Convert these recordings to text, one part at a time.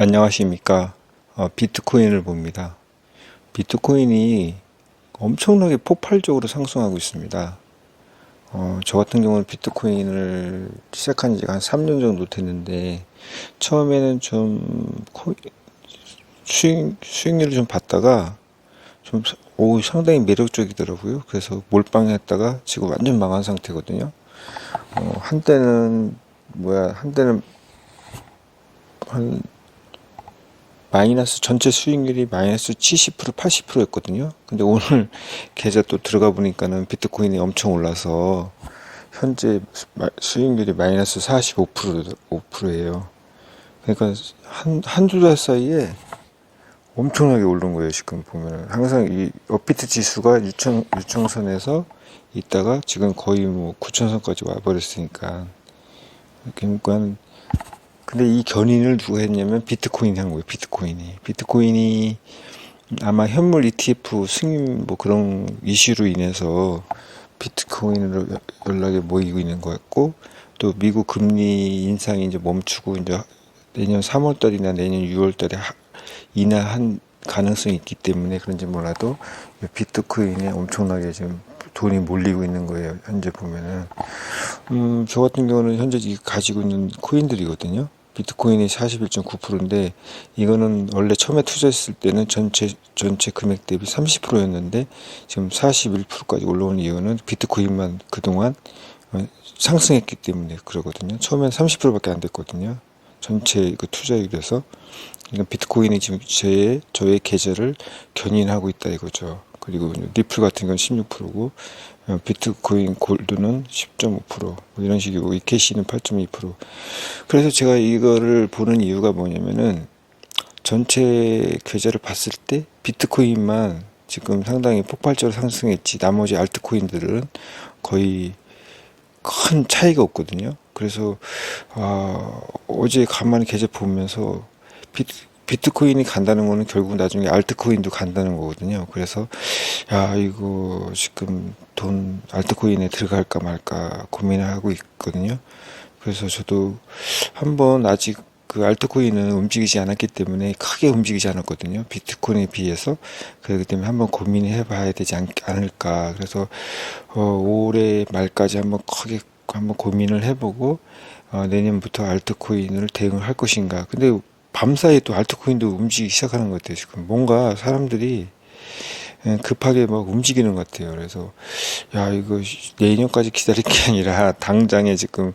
안녕하십니까. 어, 비트코인을 봅니다. 비트코인이 엄청나게 폭발적으로 상승하고 있습니다. 어, 저 같은 경우는 비트코인을 시작한 지가 한 3년 정도 됐는데, 처음에는 좀 코- 수익, 수익률을 좀 봤다가, 좀, 사- 오, 상당히 매력적이더라고요. 그래서 몰빵했다가 지금 완전 망한 상태거든요. 어, 한때는, 뭐야, 한때는 한 마이너스 전체 수익률이 마이너스 70% 80%였거든요. 근데 오늘 계좌 또 들어가 보니까는 비트코인이 엄청 올라서 현재 마- 수익률이 마이너스 45% 5%예요. 그러니까 한 한두 달 사이에 엄청나게 오른 거예요. 지금 보면은 항상 이 업비트 지수가 유청 유청선에서 있다가 지금 거의 뭐 9천선까지 와 버렸으니까 그러니까 근데 이 견인을 누가 했냐면 비트코인이 한 거예요. 비트코인이. 비트코인이 아마 현물 ETF 승인 뭐 그런 이슈로 인해서 비트코인으로 여- 연락이 모이고 있는 것 같고 또 미국 금리 인상이 이제 멈추고 이제 내년 3월 달이나 내년 6월 달에 하- 인하한 가능성이 있기 때문에 그런지 몰라도 이 비트코인에 엄청나게 지금 돈이 몰리고 있는 거예요. 현재 보면은. 음, 저 같은 경우는 현재 이 가지고 있는 코인들이거든요. 비트코인이 41.9%인데 이거는 원래 처음에 투자했을 때는 전체 전체 금액 대비 30%였는데 지금 41%까지 올라온 이유는 비트코인만 그동안 어, 상승했기 때문에 그러거든요. 처음엔 30%밖에 안 됐거든요. 전체 그 투자율에서 그러니까 비트코인이 지금 제 저의 계좌를 견인하고 있다 이거죠. 그리고 리플 같은 건 16%고 어, 비트코인 골드는 10.5%뭐 이런 식이고 이 캐시는 8.2%. 그래서 제가 이거를 보는 이유가 뭐냐면은 전체 계좌를 봤을 때 비트코인만 지금 상당히 폭발적으로 상승했지 나머지 알트코인들은 거의 큰 차이가 없거든요. 그래서 아, 어제 간만에 계좌 보면서 비트, 비트코인이 간다는 거는 결국 나중에 알트코인도 간다는 거거든요. 그래서 야 이거 지금 돈 알트코인에 들어갈까 말까 고민을 하고 있거든요. 그래서 저도 한번 아직 그 알트코인은 움직이지 않았기 때문에 크게 움직이지 않았거든요. 비트코인에 비해서. 그렇기 때문에 한번 고민해 봐야 되지 않, 않을까. 그래서 어, 올해 말까지 한번 크게 한번 고민을 해보고 어, 내년부터 알트코인을 대응을 할 것인가. 근데 밤사이에 또 알트코인도 움직이기 시작하는 것 같아요. 지금 뭔가 사람들이 예, 급하게 막 움직이는 것 같아요. 그래서 야 이거 내년까지 기다릴 게 아니라 당장에 지금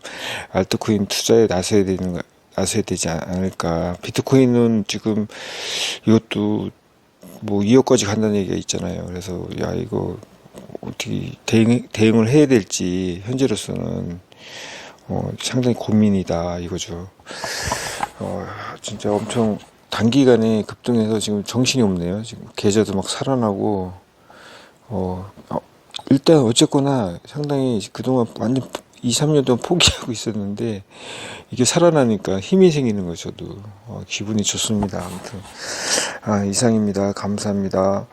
알트코인 투자에 나서야 되는 거 나서야 되지 않- 않을까. 비트코인은 지금 이것도 뭐 2억까지 간다는 얘기가 있잖아요. 그래서 야 이거 어떻게 대응 대응을 해야 될지 현재로서는 어, 상당히 고민이다 이거죠. 어, 진짜 엄청 단기간에 급등해서 지금 정신이 없네요. 지금 계좌도 막 살아나고, 어, 어, 일단 어쨌거나 상당히 그동안 완전 2, 3년 동안 포기하고 있었는데, 이게 살아나니까 힘이 생기는 거죠, 저도. 어, 기분이 좋습니다. 아무튼. 아, 이상입니다. 감사합니다.